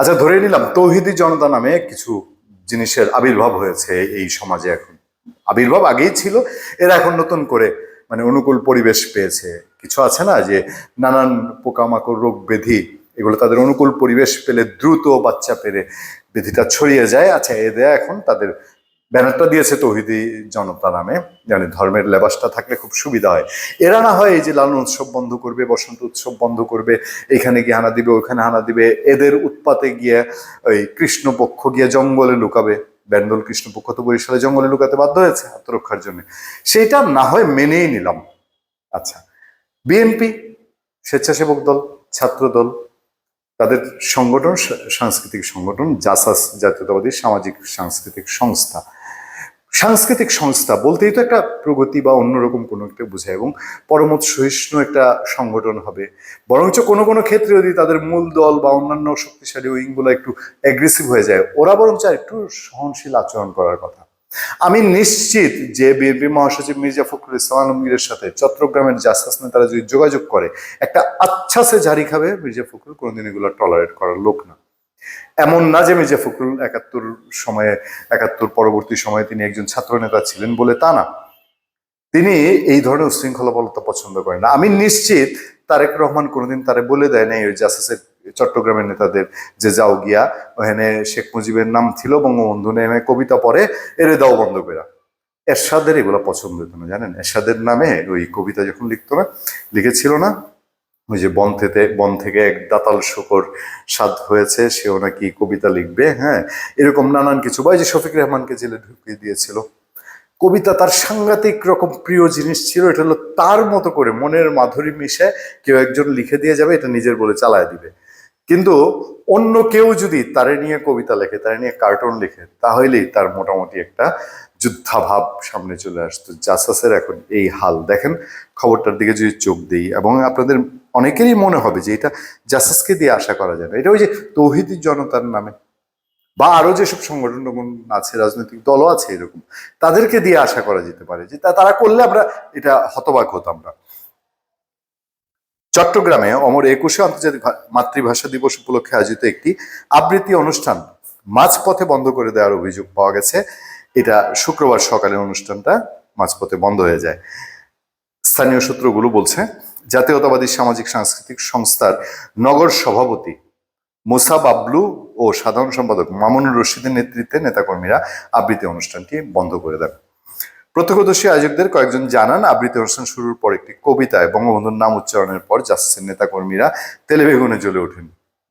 আচ্ছা ধরে নিলাম তৌহিদি জনতা নামে কিছু জিনিসের আবির্ভাব হয়েছে এই সমাজে এখন। আবির্ভাব আগেই ছিল, এরা এখন নতুন করে মানে অনুকূল পরিবেশ পেয়েছে। কিছু আছে না যে নানান পোকামাকড়, রোগ ব্যাধি, এগুলো তাদের অনুকূল পরিবেশ পেলে দ্রুত বাচ্চা পেরে বেধিটা ছড়িয়ে যায়। আচ্ছা এদের এখন তাদের ব্যানারটা দিয়েছে তৌহিদি জনতা নামে মানে ধর্মের লেবাসটা থাকলে খুব সুবিধা হয়। এরা না হয় এই যে লালন উৎসব বন্ধ করবে, বসন্ত উৎসব বন্ধ করবে, এখানে গিয়ে হানা দিবে, ওখানে হানা দিবে, এদের উৎপাতে গিয়ে ওই কৃষ্ণপক্ষ গিয়ে জঙ্গলে লুকাবে। ব্যান্ডল কৃষ্ণপক্ষ তো বরিশালে জঙ্গলে লুকাতে বাধ্য হয়েছে আত্মরক্ষার জন্য। সেটা না হয় মেনেই নিলাম। আচ্ছা বিএনপি, স্বেচ্ছাসেবক দল, ছাত্র দল, তাদের সংগঠন সাংস্কৃতিক সংগঠন, জাসাস জাতীয়তাবাদী সামাজিক সাংস্কৃতিক সংস্থা। সাংস্কৃতিক সংস্থা বলতেই তো একটা প্রগতি বা অন্যরকম কোনো একটা বোঝায় এবং পরমত সহিষ্ণু একটা সংগঠন হবে। বরঞ্চ কোনো কোনো ক্ষেত্রে যদি তাদের মূল দল বা অন্যান্য শক্তিশালী উইংগুলো একটু অ্যাগ্রেসিভ হয়ে যায়, ওরা বরঞ্চ একটু সহনশীল আচরণ করার কথা। আমি নিশ্চিত যে বিএনপি মহাসচিব মির্জা ফখরুল ইসলাম আলমগীরের সাথে চট্টগ্রামের জাসাস নেতারা যদি যোগাযোগ করে, একটা আচ্ছাসে জারি খাবে মির্জা ফখরুল, কোনোদিন এগুলো টলারেট করার লোক না। এমন না যে মির্জা ফখরুল একাত্তর সময়ে, একাত্তর পরবর্তী সময়ে তিনি একজন ছাত্র নেতা ছিলেন বলে তা না। তিনি এই ধরনের উশৃঙ্খলাবলতা পছন্দ করেন না। আমি নিশ্চিত তারেক রহমান কোনোদিন তারে বলে দেয় নাই ওই জাসাসের চট্টগ্রামের নেতাদের যে যাও গিয়া ওখানে শেখ মুজিবের নাম ছিল বঙ্গবন্ধু নেমে কবিতা পড়ে, এরে দাও বন্ধ করে এরশাদের এগুলো পছন্দ হতো না, জানেন? এরশাদের নামে ওই কবিতা যখন লিখতো না, লিখেছিল না ওই যে বন থেকে বন থেকে এক দাতাল শুকর স্বাদ হয়েছে, সেও নাকি কবিতা লিখবে হ্যাঁ? এরকম নানান কিছু। বা যে শফিক রহমানকে জেলে ঢুকিয়ে দিয়েছিল। কবিতা তার সাংঘাতিক রকম প্রিয় জিনিস ছিল, এটা হলো তার মতো করে মনের মাধুরী মিশে কেউ একজন লিখে দিয়ে যাবে, এটা নিজের বলে চালায় দিবে। কিন্তু অন্য কেউ যদি তারে নিয়ে কবিতা লেখে, তারে নিয়ে কার্টুন লেখে, তাহলেই তার মোটামুটি একটা যুদ্ধাভাব সামনে চলে আসতো। জাসাসের এখন এই হাল। দেখেন, খবরটার দিকে যদি চোখ দিই, এবং আপনাদের অনেকেরই মনে হবে যে এটা জাসাসকে দিয়ে আশা করা যাবে এটা ওই যে তৌহিদি জনতার নামে বা আরও যেসব সংগঠন আছে, রাজনৈতিক দলও আছে এরকম, তাদেরকে দিয়ে আশা করা যেতে পারে যে তারা করলে আমরা এটা হতবাক হতাম না। চট্টগ্রামে অমর একুশে আন্তর্জাতিক মাতৃভাষা দিবস উপলক্ষে আয়োজিত একটি আবৃত্তি অনুষ্ঠান মাঝপথে বন্ধ করে দেওয়ার অভিযোগ পাওয়া গেছে। এটা শুক্রবার সকালে অনুষ্ঠানটা মাঝপথে বন্ধ হয়ে যায়। স্থানীয় সূত্রগুলো বলছে জাতীয়তাবাদী সামাজিক সাংস্কৃতিক সংস্থার নগর সভাপতি মুসা বাবলু ও সাধারণ সম্পাদক মামুনুর রশিদের নেতৃত্বে নেতাকর্মীরা আবৃত্তি অনুষ্ঠানটি বন্ধ করে দেন। প্রত্যক্ষদর্শী আয়োজকদের কয়েকজন জানান, আবৃত্তি অনুষ্ঠান শুরুর পর একটি কবিতায় বঙ্গবন্ধুর নাম উচ্চারণের পর জাসের নেতাকর্মীরা তেলেবেগুনে জ্বলে ওঠেন।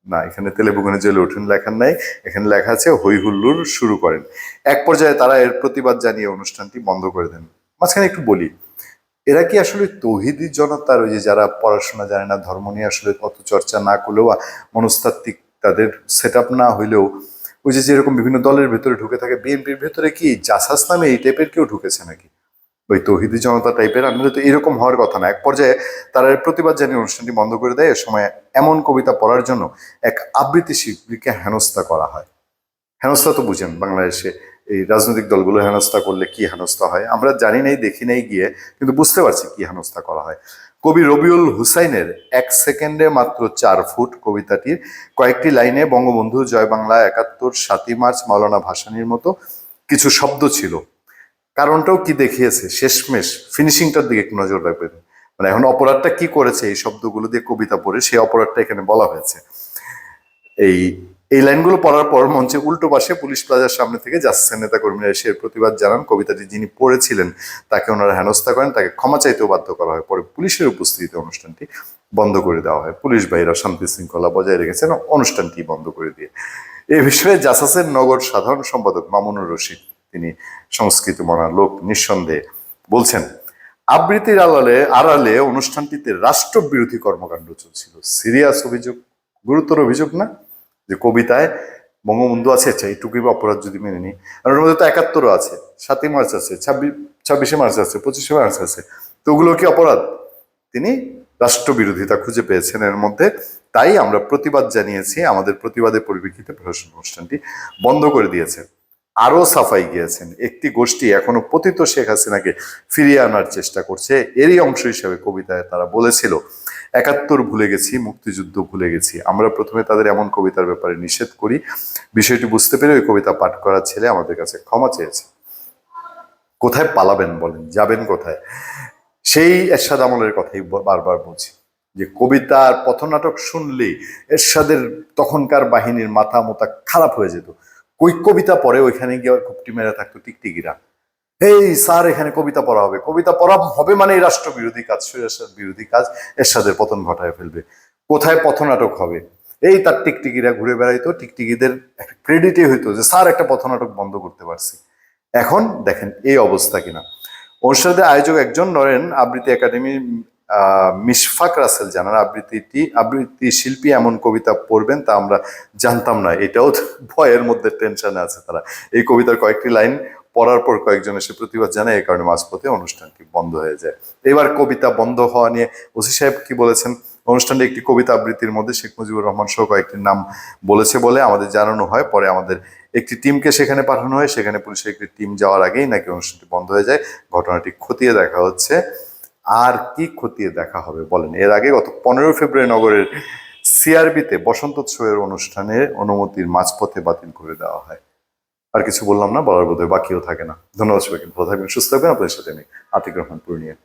না, এখানে তেলেবেগুনে জ্বলে ওঠেন লেখার নাই, এখানে লেখা আছে, হই হুল্লুর শুরু করেন। এক পর্যায়ে তারা এর প্রতিবাদ জানিয়ে অনুষ্ঠানটি বন্ধ করে দেন। মাঝখানে একটু বলি এরা কি আসলে তৌহিদি জনতার ওই যে যারা পড়াশোনা জানে না, ধর্ম নিয়ে আসলে অত চর্চা না করলেও মনস্তাত্ত্বিক তাদের সেট না হইলেও? ওই যে যেরকম বিভিন্ন দলের ভেতরে ঢুকে থাকে, বিএনপির ভেতরে কি জাসাস নামে এই টাইপের কেউ ঢুকেছে নাকি? ওই তৌহিদি জনতা টাইপের আসলে তো এরকম হওয়ার কথা না। এক পর্যায়ে তারা প্রতিবাদ জানিয়ে অনুষ্ঠানটি বন্ধ করে দেয়। এ সময় এমন কবিতা পড়ার জন্য এক আবৃত্তি শিল্পীকে হেনস্থা করা হয়। হেনস্থা তো বুঝেন বাংলাদেশে এই রাজনৈতিক দলগুলো হেনস্থা করলে কি হেনস্থা হয়? আমরা জানি নাই, দেখি নাই গিয়ে, কিন্তু বুঝতে পারছি কি হেনস্থা করা হয়। কবি রবিউল হুসাইনের এক সেকেন্ডে মাত্র চার ফুট কবিতাটির কয়েকটি লাইনে বঙ্গবন্ধু জয় বাংলা একাত্তর সাতই মার্চ মাওলানা ভাসানির মতো কিছু শব্দ ছিল। কারণটাও কি দেখিয়েছে? শেষমেশ ফিনিশিংটার দিকে একটু নজর রাখবেন। মানে এখন অপরাধটা কি করেছে? এই শব্দগুলো দিয়ে কবিতা পড়ে, সেই অপরাধটা এখানে বলা হয়েছে। এই এই লাইনগুলো পড়ার পর মঞ্চে উল্টো পাশে পুলিশ প্লাজার সামনে থেকে জাসের নেতা কর্মীরা এসে প্রতিবাদ জানান। কবিতাটি যিনি পড়েছিলেন, তাকে ওনারা হেনস্থা করেন, তাকে ক্ষমা চাইতেও বাধ্য করা হয়। পরে পুলিশের উপস্থিতিতে অনুষ্ঠানটি বন্ধ করে দেওয়া হয়। পুলিশ বাহিরা শান্তি শৃঙ্খলা বজায় রেখেছেন, অনুষ্ঠানটি বন্ধ করে দিয়ে। এ বিষয়ে জাসাসের নগর সাধারণ সম্পাদক মামুনুর রশিদ, তিনি সংস্কৃত মনা লোক নিঃসন্দেহে বলছেন, আবৃত্তির আড়ালে আড়ালে অনুষ্ঠানটিতে রাষ্ট্রবিরোধী কর্মকাণ্ড চলছিল। সিরিয়াস অভিযোগ, গুরুতর অভিযোগ না? যে কবিতায় বঙ্গবন্ধু আছে আচ্ছা এইটুকুই অপরাধ যদি মেনে নিই। আর ওর মধ্যে তো একাত্তরও আছে, সাতই মার্চ আছে, ছাব্বিশ, ছাব্বিশে মার্চ আছে, পঁচিশে মার্চ আছে, তো ওগুলো কি অপরাধ? তিনি রাষ্ট্রবিরোধিতা খুঁজে পেয়েছেন এর মধ্যে। তাই আমরা প্রতিবাদ জানিয়েছি, আমাদের প্রতিবাদের পরিপ্রেক্ষিতে প্রশাসন অনুষ্ঠানটি বন্ধ করে দিয়েছে। আরও সাফাই গিয়েছেন। একটি গোষ্ঠী এখনও পতিত শেখ হাসিনাকে ফিরিয়ে আনার চেষ্টা করছে। এরই অংশ হিসেবে কবিতায় তারা বলেছিল একাত্তর ভুলে গেছি, মুক্তিযুদ্ধ ভুলে গেছি। আমরা প্রথমে তাদের এমন কবিতার ব্যাপারে নিষেধ করি। বিষয়টি বুঝতে পেরে ওই কবিতা পাঠ করার ছেলে আমাদের কাছে ক্ষমা চেয়েছে। কোথায় পালাবেন বলেন? যাবেন কোথায়? সেই এরশাদ আমলের কথাই বারবার বলছি যে কবিতার পথনাটক শুনলেই এরশাদের তখনকার বাহিনীর মাথা মোতা খারাপ হয়ে যেত। ওই কবিতা পরে ওইখানে গিয়ে খুপটি মেরে থাকতো, টিকটিকিরা। এই স্যার, এখানে কবিতা পড়া হবে। কবিতা পড়া হবে মানে এই রাষ্ট্র বিরোধী কাজ এরশাদ বিরোধী কাজ এরশাদের পতন ঘটায় ফেলবে। কোথায় পথনাটক হবে? এই তার টিকটিকিরা ঘুরে বেড়াইতো, টিকটিকিদের একটা ক্রেডিটই হইতো যে, স্যার, একটা পথনাটক বন্ধ করতে পারছি। এখন দেখেন এই অবস্থা কিনা। অনুষ্ঠানের আয়োজক একজন নরেন আবৃত্তি একাডেমি মিশফাক রাসেল জানান, আবৃত্তিটি, আবৃত্তি শিল্পী এমন কবিতা পড়বেন তা আমরা জানতাম না। এটাও ভয়ের মধ্যে টেনশনে আছে তারা। এই কবিতার কয়েকটি লাইন পড়ার পর কয়েকজন এসে প্রতিবাদ জানায়, এই কারণে মাঝপথে অনুষ্ঠানটি বন্ধ হয়ে যায়। এবার কবিতা বন্ধ হওয়া নিয়ে ওসি সাহেব কি বলেছেন? অনুষ্ঠানটি একটি কবিতা আবৃত্তির মধ্যে শেখ মুজিবুর রহমান সহ কয়েকটি নাম বলেছে বলে আমাদের জানানো হয়। পরে আমাদের একটি টিমকে সেখানে পাঠানো হয়। সেখানে পুলিশের একটি টিম যাওয়ার আগেই নাকি অনুষ্ঠানটি বন্ধ হয়ে যায়। ঘটনাটি খতিয়ে দেখা হচ্ছে। আর কি খতিয়ে দেখা হবে বলেন? এর আগে গত পনেরো ফেব্রুয়ারি নগরের সিআরবিতে বসন্ত উৎসবের অনুষ্ঠানের অনুমতির মাঝপথে বাতিল করে দেওয়া হয়। আর কিছু বললাম না, বলার বোধহয় বাকিও থাকে না। ধন্যবাদ সবাইকে, ভালো থাকবেন, সুস্থ থাকবেন। আপনাদের সাথে আমি আতিক রহমান পূর্ণিয়া